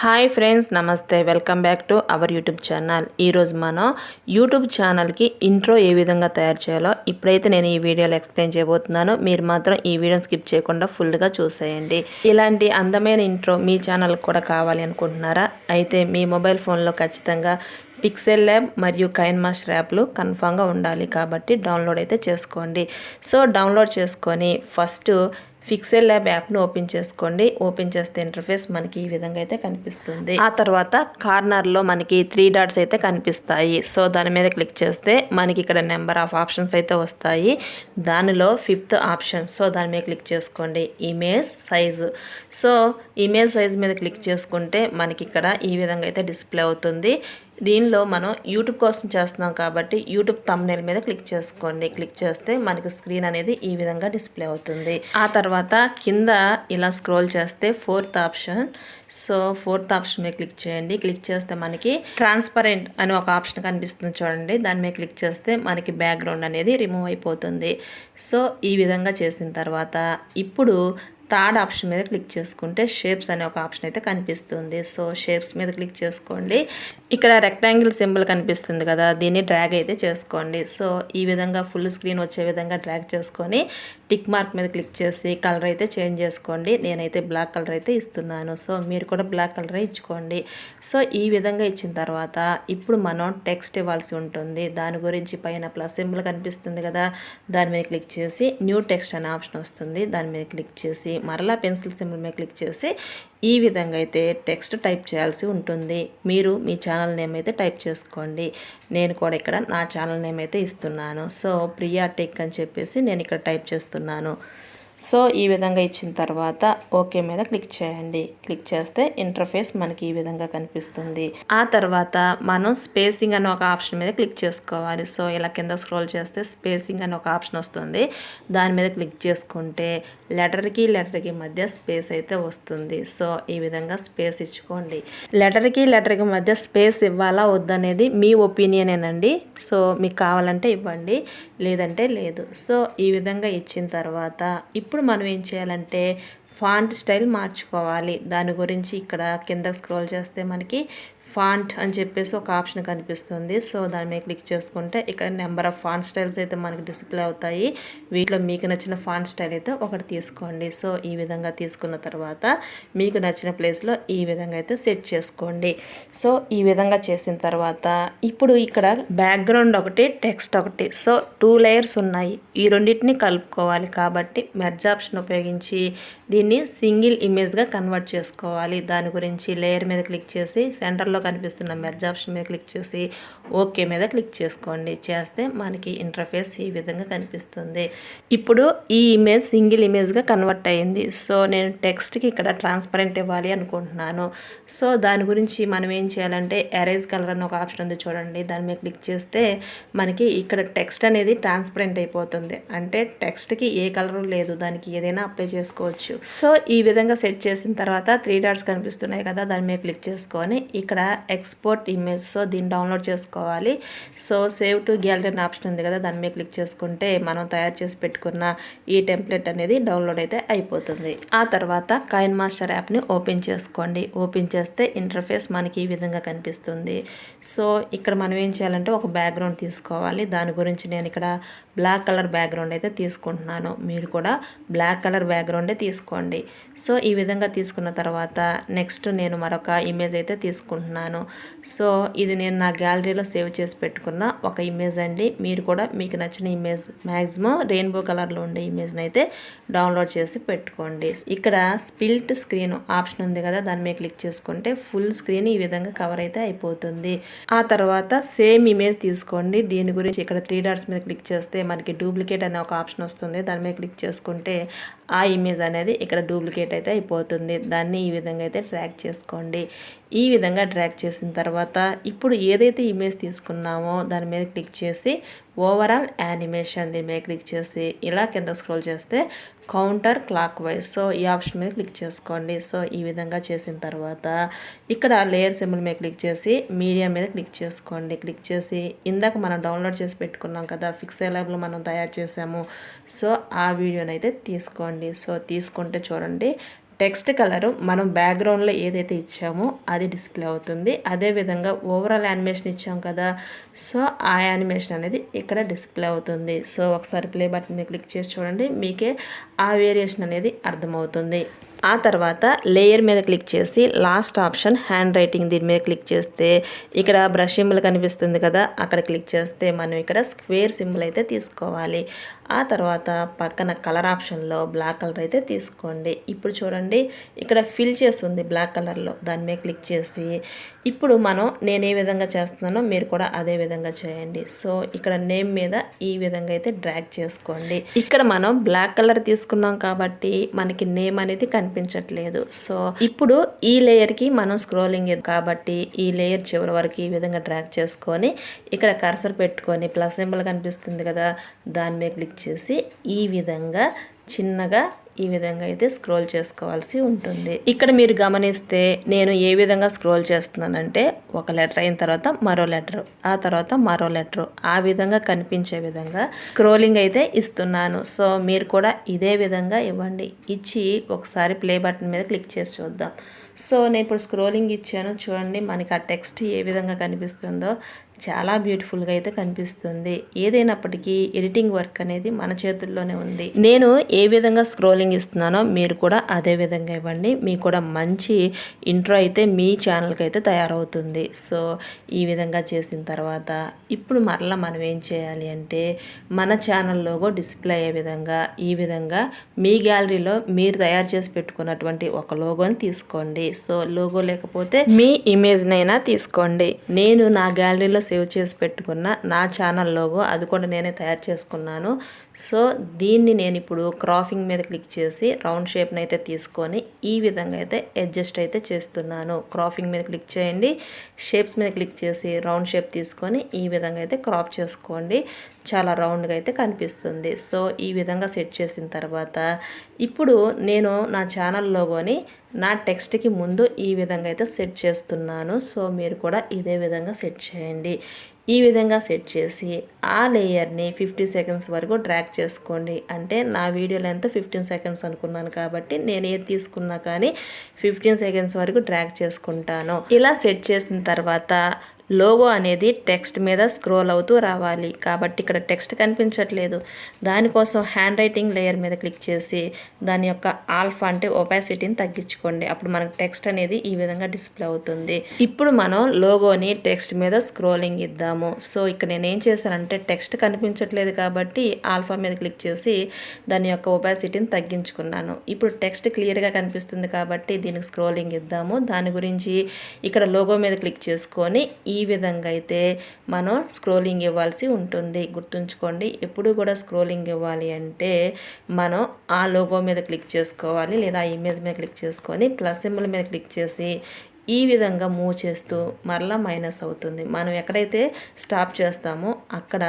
Hi friends నమస్తే. Welcome back to our YouTube channel. ఈరోజు మనం యూట్యూబ్ ఛానల్కి ఇంట్రో ఏ విధంగా తయారు చేయాలో ఇప్పుడైతే నేను ఈ వీడియోలో ఎక్స్ప్లెయిన్ చేయబోతున్నాను. మీరు మాత్రం ఈ వీడియోని స్కిప్ చేయకుండా ఫుల్గా చూసేయండి. ఇలాంటి అందమైన ఇంట్రో మీ ఛానల్కి కూడా కావాలి అనుకుంటున్నారా? అయితే మీ మొబైల్ ఫోన్లో ఖచ్చితంగా పిక్సెల్ ల్యాబ్ మరియు కైన్ మాస్టర్ యాప్లు కన్ఫామ్గా ఉండాలి కాబట్టి డౌన్లోడ్ అయితే చేసుకోండి. సో డౌన్లోడ్ చేసుకొని ఫస్ట్ ఫిక్సెల్ ల్యాబ్ యాప్ను ఓపెన్ చేసుకోండి. ఓపెన్ చేస్తే ఇంటర్ఫేస్ మనకి ఈ విధంగా అయితే కనిపిస్తుంది. ఆ తర్వాత కార్నర్లో మనకి త్రీ డాట్స్ అయితే కనిపిస్తాయి. సో దాని మీద క్లిక్ చేస్తే మనకి ఇక్కడ నెంబర్ ఆఫ్ ఆప్షన్స్ అయితే వస్తాయి. దానిలో ఫిఫ్త్ ఆప్షన్ సో దాని మీద క్లిక్ చేసుకోండి. Image size so image size మీద క్లిక్ చేసుకుంటే మనకి ఇక్కడ ఈ విధంగా అయితే డిస్ప్లే అవుతుంది. దీనిలో మనం యూట్యూబ్ కోసం చేస్తున్నాం కాబట్టి యూట్యూబ్ తమ్నేల్ మీద క్లిక్ చేసుకోండి. క్లిక్ చేస్తే మనకి స్క్రీన్ అనేది ఈ విధంగా డిస్ప్లే అవుతుంది. ఆ తర్వాత కింద ఇలా స్క్రోల్ చేస్తే fourth option so fourth option మీద క్లిక్ చేయండి. క్లిక్ చేస్తే మనకి ట్రాన్స్పరెంట్ అని ఒక ఆప్షన్ కనిపిస్తుంది చూడండి. దాని మీద క్లిక్ చేస్తే మనకి బ్యాక్గ్రౌండ్ అనేది రిమూవ్ అయిపోతుంది. సో ఈ విధంగా చేసిన తర్వాత ఇప్పుడు థర్డ్ ఆప్షన్ మీద క్లిక్ చేసుకుంటే షేప్స్ అనే ఒక ఆప్షన్ అయితే కనిపిస్తుంది. సో షేప్స్ మీద క్లిక్ చేసుకోండి. ఇక్కడ రెక్టాంగిల్ సింబల్ కనిపిస్తుంది కదా దీన్ని డ్రాగ్ అయితే చేసుకోండి. సో ఈ విధంగా ఫుల్ స్క్రీన్ వచ్చే విధంగా డ్రాగ్ చేసుకొని టిక్ మార్క్ మీద క్లిక్ చేసి కలర్ అయితే చేంజ్ చేసుకోండి. నేనైతే బ్లాక్ కలర్ అయితే ఇస్తున్నాను. సో మీరు కూడా బ్లాక్ కలర్ ఇచ్చుకోండి. సో ఈ విధంగా ఇచ్చిన తర్వాత ఇప్పుడు మనం టెక్స్ట్ ఇవ్వాల్సి ఉంటుంది. దాని గురించి పైన ప్లస్ సింబల్ కనిపిస్తుంది కదా. దాని మీద క్లిక్ చేసి న్యూ టెక్స్ట్ అనే ఆప్షన్ వస్తుంది. దాని మీద క్లిక్ చేసి మరలా పెన్సిల్ సింబల్ మీద క్లిక్ చేసి ఈ విధంగా అయితే టెక్స్ట్ టైప్ చేయాల్సి ఉంటుంది. మీరు మీ ఛానల్ నేమ్ అయితే టైప్ చేసుకోండి. నేను కూడా ఇక్కడ నా ఛానల్ నేమ్ అయితే ఇస్తున్నాను. సో ప్రియా టెక్ అని చెప్పేసి నేను ఇక్కడ టైప్ చేస్తున్నాను. సో ఈ విధంగా ఇచ్చిన తర్వాత ఓకే మీద క్లిక్ చేయండి. క్లిక్ చేస్తే ఇంటర్ఫేస్ మనకి ఈ విధంగా కనిపిస్తుంది. ఆ తర్వాత మనం స్పేసింగ్ అనే ఒక ఆప్షన్ మీద క్లిక్ చేసుకోవాలి. సో ఇలా కింద స్క్రోల్ చేస్తే స్పేసింగ్ అనే ఒక ఆప్షన్ వస్తుంది. దాని మీద క్లిక్ చేసుకుంటే లెటర్కి లెటర్కి మధ్య స్పేస్ అయితే వస్తుంది. సో ఈ విధంగా స్పేస్ ఇచ్చుకోండి. లెటర్కి లెటర్కి మధ్య స్పేస్ ఇవ్వాలా వద్దనేది మీ ఒపీనియనేనండి. సో మీకు కావాలంటే ఇవ్వండి లేదంటే లేదు. సో ఈ విధంగా ఇచ్చిన తర్వాత ఇప్పుడు మనం ఏం చేయాలంటే ఫాంట్ స్టైల్ మార్చుకోవాలి. దాని గురించి ఇక్కడ కింద స్క్రోల్ చేస్తే మనకి ఫాంట్ అని చెప్పేసి ఒక ఆప్షన్ కనిపిస్తుంది. సో దాని మీద క్లిక్ చేసుకుంటే ఇక్కడ నెంబర్ ఆఫ్ ఫాంట్ స్టైల్స్ అయితే మనకి డిస్ప్లే అవుతాయి. వీటిలో మీకు నచ్చిన ఫాంట్ స్టైల్ అయితే ఒకటి తీసుకోండి. సో ఈ విధంగా తీసుకున్న తర్వాత మీకు నచ్చిన ప్లేస్లో ఈ విధంగా అయితే సెట్ చేసుకోండి. సో ఈ విధంగా చేసిన తర్వాత ఇప్పుడు ఇక్కడ బ్యాక్గ్రౌండ్ ఒకటి టెక్స్ట్ ఒకటి. సో టూ లేయర్స్ ఉన్నాయి. ఈ రెండింటిని కలుపుకోవాలి కాబట్టి మెర్జ్ ఆప్షన్ ఉపయోగించి దీన్ని సింగిల్ ఇమేజ్గా కన్వర్ట్ చేసుకోవాలి. దాని గురించి లేయర్ మీద క్లిక్ చేసి సెంటర్లో కనిపిస్తున్న మెర్జ్ ఆప్షన్ మీద క్లిక్ చేసి ఓకే మీద క్లిక్ చేసుకోండి. చేస్తే మనకి ఇంటర్ఫేస్ ఈ విధంగా కనిపిస్తుంది. ఇప్పుడు ఈ ఇమేజ్ సింగిల్ ఇమేజ్గా కన్వర్ట్ అయ్యింది సో నేను టెక్స్ట్కి ఇక్కడ ట్రాన్స్పరెంట్ ఇవ్వాలి అనుకుంటున్నాను. సో దాని గురించి మనం ఏం చేయాలంటే ఎరేజ్ కలర్ అని ఒక ఆప్షన్ ఉంది చూడండి. దాని మీద క్లిక్ చేస్తే మనకి ఇక్కడ టెక్స్ట్ అనేది ట్రాన్స్పరెంట్ అయిపోతుంది. అంటే టెక్స్ట్కి ఏ కలర్ లేదు. దానికి ఏదైనా అప్లై చేసుకోవచ్చు. సో ఈ విధంగా సెట్ చేసిన తర్వాత త్రీ డాట్స్ కనిపిస్తున్నాయి కదా. దాని మీద క్లిక్ చేసుకొని ఇక్కడ ఎక్స్పోర్ట్ ఇమేజ్ సో దీన్ని డౌన్లోడ్ చేసుకోవాలి. సో సేవ్ టు గ్యాలరీ అనే ఆప్షన్ ఉంది కదా దాని మీద క్లిక్ చేసుకుంటే మనం తయారు చేసి పెట్టుకున్న ఈ టెంప్లెట్ అనేది డౌన్లోడ్ అయితే అయిపోతుంది. ఆ తర్వాత కాయిన్ మాస్టర్ యాప్ని ఓపెన్ చేసుకోండి. ఓపెన్ చేస్తే ఇంటర్ఫేస్ మనకి ఈ విధంగా కనిపిస్తుంది. సో ఇక్కడ మనం ఏం చేయాలంటే ఒక బ్యాక్గ్రౌండ్ తీసుకోవాలి. దాని గురించి నేను ఇక్కడ బ్లాక్ కలర్ బ్యాక్గ్రౌండ్ అయితే తీసుకుంటున్నాను. మీరు కూడా బ్లాక్ కలర్ బ్యాక్గ్రౌండే తీసుకోండి. సో ఈ విధంగా తీసుకున్న తర్వాత నెక్స్ట్ నేను మరొక ఇమేజ్ అయితే తీసుకుంటున్నాను. సో ఇది నేను నా గ్యాలరీలో సేవ్ చేసి పెట్టుకున్న ఒక ఇమేజ్ అండి. మీరు కూడా మీకు నచ్చిన ఇమేజ్ మ్యాక్సిమం రెయిన్బో కలర్లో ఉండే ఇమేజ్ని అయితే డౌన్లోడ్ చేసి పెట్టుకోండి. ఇక్కడ స్పిల్ట్ స్క్రీన్ ఆప్షన్ ఉంది కదా దాని మీద క్లిక్ చేసుకుంటే ఫుల్ స్క్రీన్ ఈ విధంగా కవర్ అయితే అయిపోతుంది. ఆ తర్వాత సేమ్ ఇమేజ్ తీసుకోండి. దీని గురించి ఇక్కడ త్రీ డాట్స్ మీద క్లిక్ చేస్తే మనకి డూప్లికేట్ అనే ఒక ఆప్షన్ వస్తుంది. దాని మీద క్లిక్ చేసుకుంటే ఆ ఇమేజ్ అనేది ఇక్కడ డూప్లికేట్ అయితే అయిపోతుంది. దాన్ని ఈ విధంగా అయితే ట్రాక్ చేసుకోండి. ఈ విధంగా ట్రాక్ చేసిన తర్వాత ఇప్పుడు ఏదైతే ఇమేజ్ తీసుకున్నామో దాని మీద క్లిక్ చేసి ఓవరాల్ యానిమేషన్ దీని మీద క్లిక్ చేసి ఇలా కింద స్క్రోల్ చేస్తే కౌంటర్ క్లాక్ వైజ్. సో ఈ ఆప్షన్ మీద క్లిక్ చేసుకోండి. సో ఈ విధంగా చేసిన తర్వాత ఇక్కడ లేయర్ సింబల్ మీద క్లిక్ చేసి మీడియా మీద క్లిక్ చేసుకోండి. క్లిక్ చేసి ఇందాక మనం డౌన్లోడ్ చేసి పెట్టుకున్నాం కదా ఫిక్సెల్ ల్యాబ్లో మనం తయారు చేసాము. సో ఆ వీడియోని అయితే తీసుకోండి. సో తీసుకుంటే చూడండి టెక్స్ట్ కలరు మనం బ్యాక్గ్రౌండ్లో ఏదైతే ఇచ్చామో అది డిస్ప్లే అవుతుంది. అదేవిధంగా ఓవరాల్ యానిమేషన్ ఇచ్చాం కదా సో ఆ యానిమేషన్ అనేది ఇక్కడ డిస్ప్లే అవుతుంది. సో ఒకసారి ప్లే బటన్ క్లిక్ చేసి చూడండి మీకే ఆ వేరియేషన్ అనేది అర్థమవుతుంది. ఆ తర్వాత లేయర్ మీద క్లిక్ చేసి లాస్ట్ ఆప్షన్ హ్యాండ్ రైటింగ్ దీని మీద క్లిక్ చేస్తే ఇక్కడ బ్రష్ సింబల్ కనిపిస్తుంది కదా అక్కడ క్లిక్ చేస్తే మనం ఇక్కడ స్క్వేర్ సింబల్ అయితే తీసుకోవాలి. ఆ తర్వాత పక్కన కలర్ ఆప్షన్లో బ్లాక్ కలర్ అయితే తీసుకోండి. ఇప్పుడు చూడండి ఇక్కడ ఫిల్ చేస్తుంది బ్లాక్ కలర్లో దాని మీద క్లిక్ చేసి ఇప్పుడు మనం నేను ఏ విధంగా చేస్తున్నానో మీరు కూడా అదే విధంగా చేయండి. సో ఇక్కడ నేమ్ మీద ఈ విధంగా అయితే డ్రాగ్ చేసుకోండి. ఇక్కడ మనం బ్లాక్ కలర్ తీసుకున్నాం కాబట్టి మనకి నేమ్ అనేది కనిపించట్లేదు. సో ఇప్పుడు ఈ లేయర్కి మనం స్క్రోలింగ్ కాబట్టి ఈ లేయర్ చివరి వరకు ఈ విధంగా డ్రాగ్ చేసుకొని ఇక్కడ కర్సర్ పెట్టుకొని ప్లస్ సింబల్ కనిపిస్తుంది కదా దాని మీద క్లిక్ చేసి ఈ విధంగా చిన్నగా ఈ విధంగా అయితే స్క్రోల్ చేసుకోవాల్సి ఉంటుంది. ఇక్కడ మీరు గమనిస్తే నేను ఏ విధంగా స్క్రోల్ చేస్తున్నానంటే ఒక లెటర్ అయిన తర్వాత మరో లెటర్ ఆ తర్వాత మరో లెటర్ ఆ విధంగా కనిపించే విధంగా స్క్రోలింగ్ అయితే ఇస్తున్నాను. సో మీరు కూడా ఇదే విధంగా ఇవ్వండి. ఇచ్చి ఒకసారి ప్లే బటన్ మీద క్లిక్ చేసి చూద్దాం. సో నేను ఇప్పుడు స్క్రోలింగ్ ఇచ్చాను. చూడండి మనకి ఆ టెక్స్ట్ ఏ విధంగా కనిపిస్తుందో. చాలా బ్యూటిఫుల్గా అయితే కనిపిస్తుంది. ఏదైనప్పటికీ ఎడిటింగ్ వర్క్ అనేది మన చేతుల్లోనే ఉంది. నేను ఏ విధంగా స్క్రోలింగ్ ఇస్తున్నానో మీరు కూడా అదే విధంగా ఇవ్వండి. మీకు కూడా మంచి ఇంట్రో అయితే మీ ఛానల్కి అయితే తయారవుతుంది. సో ఈ విధంగా చేసిన తర్వాత ఇప్పుడు మరలా మనం ఏం చేయాలి అంటే మన ఛానల్ లోగో డిస్ప్లే అయ్యే విధంగా ఈ విధంగా మీ గ్యాలరీలో మీరు తయారు చేసి పెట్టుకున్నటువంటి ఒక లోగోని తీసుకోండి. సో లోగో లేకపోతే మీ ఇమేజ్నైనా తీసుకోండి. నేను నా గ్యాలరీలో సేవ్ చేసి పెట్టుకున్న నా ఛానల్ లోగో అది కూడా నేనే తయారు చేసుకున్నాను. సో దీన్ని నేను ఇప్పుడు క్రాఫింగ్ మీద క్లిక్ చేసి రౌండ్ షేప్ని అయితే తీసుకొని ఈ విధంగా అయితే అడ్జస్ట్ అయితే చేస్తున్నాను. క్రాఫింగ్ మీద క్లిక్ చేయండి. షేప్స్ మీద క్లిక్ చేసి రౌండ్ షేప్ తీసుకొని ఈ విధంగా అయితే క్రాప్ చేసుకోండి. చాలా రౌండ్గా అయితే కనిపిస్తుంది. సో ఈ విధంగా సెట్ చేసిన తర్వాత ఇప్పుడు నేను నా ఛానల్లో లోగోని నా టెక్స్ట్కి ముందు ఈ విధంగా అయితే సెట్ చేస్తున్నాను. సో మీరు కూడా ఇదే విధంగా సెట్ చేయండి. ఈ విధంగా సెట్ చేసి ఆ లేయర్ని ఫిఫ్టీ సెకండ్స్ వరకు డ్రాక్ చేసుకోండి. అంటే నా వీడియో లెంత్ ఫిఫ్టీన్ సెకండ్స్ అనుకున్నాను కాబట్టి నేను ఏది తీసుకున్నా కానీ ఫిఫ్టీన్ సెకండ్స్ వరకు డ్రాక్ చేసుకుంటాను. ఇలా సెట్ చేసిన తర్వాత లోగో అనేది టెక్స్ట్ మీద స్క్రోల్ అవుతూ రావాలి. కాబట్టి ఇక్కడ టెక్స్ట్ కనిపించట్లేదు. దానికోసం హ్యాండ్ రైటింగ్ లేయర్ మీద క్లిక్ చేసి దాని యొక్క ఆల్ఫా అంటే ఒపాసిటీని తగ్గించుకోండి. అప్పుడు మనకు టెక్స్ట్ అనేది ఈ విధంగా డిస్ప్లే అవుతుంది. ఇప్పుడు మనం లోగోని టెక్స్ట్ మీద స్క్రోలింగ్ ఇద్దాము. సో ఇక్కడ నేను ఏం చేశానంటే టెక్స్ట్ కనిపించట్లేదు కాబట్టి ఆల్ఫా మీద క్లిక్ చేసి దాని యొక్క ఒపాసిటీని తగ్గించుకున్నాను. ఇప్పుడు టెక్స్ట్ క్లియర్గా కనిపిస్తుంది కాబట్టి దీనికి స్క్రోలింగ్ ఇద్దాము. దాని గురించి ఇక్కడ లోగో మీద క్లిక్ చేసుకొని ఈ ఈ విధంగా అయితే మనం స్క్రోలింగ్ ఇవ్వాల్సి ఉంటుంది. గుర్తుంచుకోండి ఎప్పుడు కూడా స్క్రోలింగ్ ఇవ్వాలి అంటే మనం ఆ లోగో మీద క్లిక్ చేసుకోవాలి లేదా ఆ ఇమేజ్ మీద క్లిక్ చేసుకొని ప్లస్ సింబల్ మీద క్లిక్ చేసి ఈ విధంగా మూవ్ చేస్తూ మరలా మైనస్ అవుతుంది. మనం ఎక్కడైతే స్టాప్ చేస్తామో అక్కడ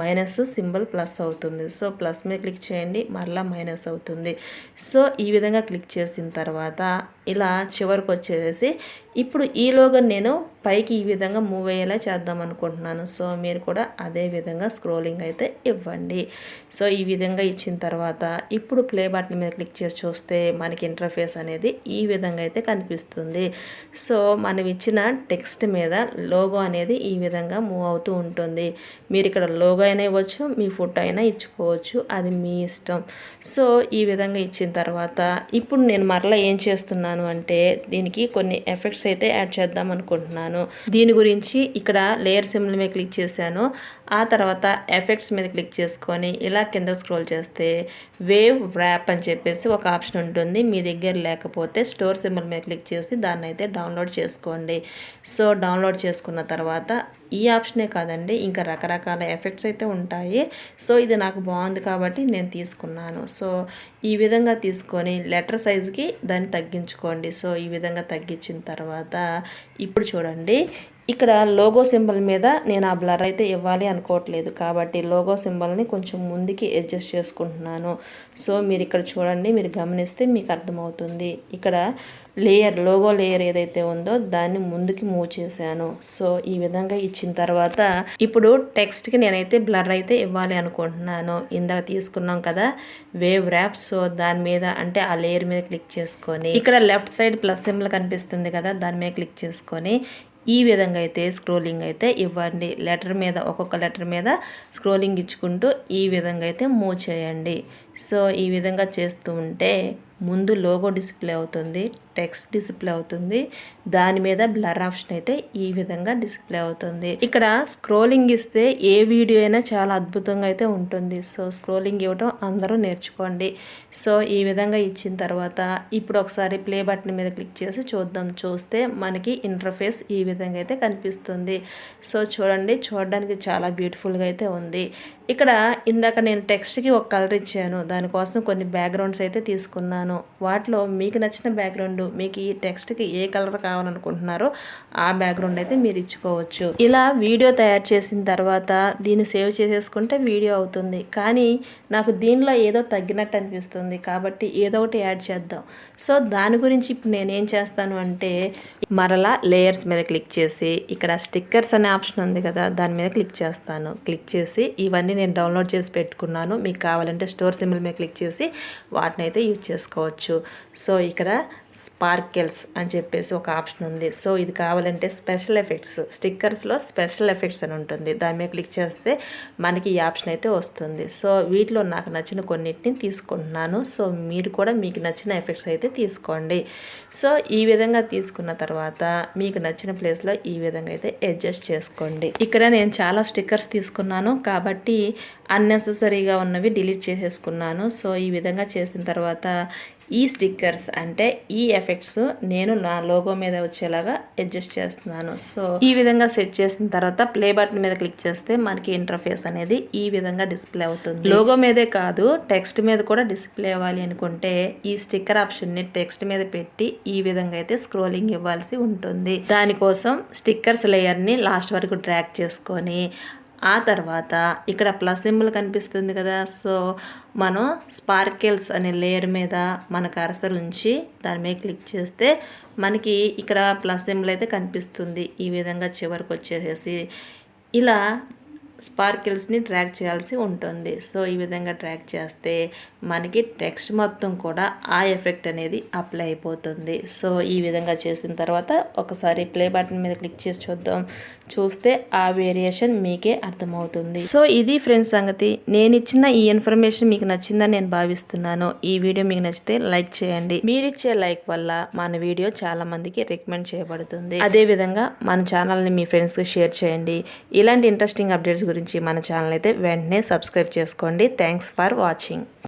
మైనస్ సింబల్ ప్లస్ అవుతుంది. సో ప్లస్ మీద క్లిక్ చేయండి మరలా మైనస్ అవుతుంది. సో ఈ విధంగా క్లిక్ చేసిన తర్వాత ఇలా చివరికి వచ్చేసి ఇప్పుడు ఈ నేను పైకి ఈ విధంగా మూవ్ అయ్యేలా చేద్దాం అనుకుంటున్నాను. సో మీరు కూడా అదే విధంగా స్క్రోలింగ్ అయితే ఇవ్వండి. సో ఈ విధంగా ఇచ్చిన తర్వాత ఇప్పుడు ప్లే బటన్ మీద క్లిక్ చేసి చూస్తే మనకి ఇంటర్ఫేస్ అనేది ఈ విధంగా అయితే కనిపిస్తుంది. సో మనం ఇచ్చిన టెక్స్ట్ మీద లోగో అనేది ఈ విధంగా మూవ్ అవుతూ ఉంటుంది. మీరు ఇక్కడ లోగో అయినా ఇవ్వచ్చు మీ ఫోటో అయినా ఇచ్చుకోవచ్చు అది మీ ఇష్టం. సో ఈ విధంగా ఇచ్చిన తర్వాత ఇప్పుడు నేను మరలా ఏం చేస్తున్నాను? అంటే దీనికి కొన్ని ఎఫెక్ట్స్ అయితే యాడ్ చేద్దాం అనుకుంటున్నాను. దీని గురించి ఇక్కడ లేయర్ సిమ్ల మీద క్లిక్ చేశాను. ఆ తర్వాత ఎఫెక్ట్స్ మీద క్లిక్ చేసుకొని ఇలా కింద స్క్రోల్ చేస్తే వేవ్ ర్యాప్ అని చెప్పేసి ఒక ఆప్షన్ ఉంటుంది. మీ దగ్గర లేకపోతే స్టోర్ సింబల్ మీద క్లిక్ చేసి దాన్ని అయితే డౌన్లోడ్ చేసుకోండి. సో డౌన్లోడ్ చేసుకున్న తర్వాత ఈ ఆప్షనే కాదండి. ఇంకా రకరకాల ఎఫెక్ట్స్ అయితే ఉంటాయి. సో ఇది నాకు బాగుంది కాబట్టి నేను తీసుకున్నాను. సో ఈ విధంగా తీసుకొని లెటర్ సైజ్కి దాన్ని తగ్గించుకోండి. సో ఈ విధంగా తగ్గించిన తర్వాత ఇప్పుడు చూడండి. ఇక్కడ లోగో సింబల్ మీద నేను ఆ బ్లర్ అయితే ఇవ్వాలి అనుకోవట్లేదు కాబట్టి లోగో సింబల్ని కొంచెం ముందుకి అడ్జస్ట్ చేసుకుంటున్నాను. సో మీరు ఇక్కడ చూడండి మీరు గమనిస్తే మీకు అర్థమవుతుంది. ఇక్కడ లేయర్ లోగో లేయర్ ఏదైతే ఉందో దాన్ని ముందుకి మూవ్ చేశాను. సో ఈ విధంగా ఇచ్చిన తర్వాత ఇప్పుడు టెక్స్ట్కి నేనైతే బ్లర్ అయితే ఇవ్వాలి అనుకుంటున్నాను. ఇందాక తీసుకున్నాం కదా వేవ్ ర్యాప్ సో దాని మీద అంటే ఆ లేయర్ మీద క్లిక్ చేసుకొని ఇక్కడ లెఫ్ట్ సైడ్ ప్లస్ సింబల్ కనిపిస్తుంది కదా దాని మీద క్లిక్ చేసుకొని ఈ విధంగా అయితే స్క్రోలింగ్ అయితే ఇవ్వండి. లెటర్ మీద ఒక్కొక్క లెటర్ మీద స్క్రోలింగ్ ఇచ్చుకుంటూ ఈ విధంగా అయితే మూవ్ చేయండి. సో ఈ విధంగా చేస్తూ ఉంటే ముందు లోగో డిస్ప్లే అవుతుంది. టెక్స్ట్ డిస్ప్లే అవుతుంది. దాని మీద బ్లర్ ఆప్షన్ అయితే ఈ విధంగా డిస్ప్లే అవుతుంది. ఇక్కడ స్క్రోలింగ్ ఇస్తే ఏ వీడియో అయినా చాలా అద్భుతంగా అయితే ఉంటుంది. సో స్క్రోలింగ్ ఇవ్వటం అందరూ నేర్చుకోండి. సో ఈ విధంగా ఇచ్చిన తర్వాత ఇప్పుడు ఒకసారి ప్లే బటన్ మీద క్లిక్ చేసి చూద్దాం. చూస్తే మనకి ఇంటర్ఫేస్ ఈ విధంగా అయితే కనిపిస్తుంది. సో చూడండి చూడడానికి చాలా బ్యూటిఫుల్గా అయితే ఉంది. ఇక్కడ ఇందాక నేను టెక్స్ట్కి ఒక కలర్ ఇచ్చాను. దానికోసం కొన్ని బ్యాక్గ్రౌండ్స్ అయితే తీసుకున్నాను. వాటిలో మీకు నచ్చిన బ్యాక్గ్రౌండ్ మీకు ఈ టెక్స్ట్కి ఏ కలర్ కావాలనుకుంటున్నారో ఆ బ్యాక్గ్రౌండ్ అయితే మీరు ఇచ్చుకోవచ్చు. ఇలా వీడియో తయారు చేసిన తర్వాత దీన్ని సేవ్ చేసేసుకుంటే వీడియో అవుతుంది. కానీ నాకు దీనిలో ఏదో తగ్గినట్టు అనిపిస్తుంది. కాబట్టి ఏదో ఒకటి యాడ్ చేద్దాం. సో దాని గురించి ఇప్పుడు నేనేం చేస్తాను అంటే మరలా లేయర్స్ మీద క్లిక్ చేసి ఇక్కడ స్టిక్కర్స్ అనే ఆప్షన్ ఉంది కదా దాని మీద క్లిక్ చేస్తాను. క్లిక్ చేసి ఇవన్నీ నేను డౌన్లోడ్ చేసి పెట్టుకున్నాను. మీకు కావాలంటే స్టోర్ సింబల్ మీద క్లిక్ చేసి వాటిని అయితే యూజ్ చేసుకోవచ్చు. సో ఇక్కడ స్పార్కెల్స్ అని చెప్పేసి ఒక ఆప్షన్ ఉంది. సో ఇది కావాలంటే స్పెషల్ ఎఫెక్ట్స్ స్టిక్కర్స్లో స్పెషల్ ఎఫెక్ట్స్ అని ఉంటుంది. దాని మీద క్లిక్ చేస్తే మనకి ఈ ఆప్షన్ అయితే వస్తుంది. సో వీటిలో నాకు నచ్చిన కొన్నిటిని తీసుకుంటున్నాను. సో మీరు కూడా మీకు నచ్చిన ఎఫెక్ట్స్ అయితే తీసుకోండి. సో ఈ విధంగా తీసుకున్న తర్వాత మీకు నచ్చిన ప్లేస్లో ఈ విధంగా అయితే అడ్జస్ట్ చేసుకోండి. ఇక్కడ నేను చాలా స్టిక్కర్స్ తీసుకున్నాను. కాబట్టి అన్నెసెసరీగా ఉన్నవి డిలీట్ చేసేసుకున్నాను. సో ఈ విధంగా చేసిన తర్వాత ఈ స్టిక్కర్స్ అంటే ఈ ఎఫెక్ట్స్ నేను నా లోగో మీద వచ్చేలాగా అడ్జస్ట్ చేస్తున్నాను. సో ఈ విధంగా సెట్ చేసిన తర్వాత ప్లే బటన్ మీద క్లిక్ చేస్తే మనకి ఇంటర్ఫేస్ అనేది ఈ విధంగా డిస్ప్లే అవుతుంది. లోగో మీదే కాదు టెక్స్ట్ మీద కూడా డిస్ప్లే అవ్వాలి అనుకుంటే ఈ స్టిక్కర్ ఆప్షన్ని టెక్స్ట్ మీద పెట్టి ఈ విధంగా అయితే స్క్రోలింగ్ ఇవ్వాల్సి ఉంటుంది. దానికోసం స్టిక్కర్స్ లేయర్ని లాస్ట్ వరకు ట్రాక్ చేసుకొని ఆ తర్వాత ఇక్కడ ప్లస్ సింబల్ కనిపిస్తుంది కదా. సో మనం స్పార్కెల్స్ అనే లేయర్ మీద మన కరసర్ ఉంచి దాని మీద క్లిక్ చేస్తే మనకి ఇక్కడ ప్లస్ సింబల్ అయితే కనిపిస్తుంది. ఈ విధంగా చివరికి వచ్చేసేసి. ఇలా స్పార్కిల్స్ని ట్రాక్ చేయాల్సి ఉంటుంది. సో ఈ విధంగా ట్రాక్ చేస్తే మనకి టెక్స్ట్ మొత్తం కూడా ఆ ఎఫెక్ట్ అనేది అప్లై అయిపోతుంది. సో ఈ విధంగా చేసిన తర్వాత ఒకసారి ప్లే బటన్ మీద క్లిక్ చేసి చూద్దాం. చూస్తే ఆ వేరియేషన్ మీకే అర్థమవుతుంది. సో ఇది ఫ్రెండ్స్ సంగతి. నేను ఇచ్చిన ఈ ఇన్ఫర్మేషన్ మీకు నచ్చిందని నేను భావిస్తున్నాను. ఈ వీడియో మీకు నచ్చితే లైక్ చేయండి. మీరిచ్చే లైక్ వల్ల మన వీడియో చాలా మందికి రికమెండ్ చేయబడుతుంది. అదే విధంగా మన ఛానల్ని మీ ఫ్రెండ్స్కి షేర్ చేయండి. ఇలాంటి ఇంట్రెస్టింగ్ అప్డేట్స్ గురించి మన ఛానల్ అయితే వెంటనే సబ్స్క్రైబ్ చేసుకోండి. Thanks for watching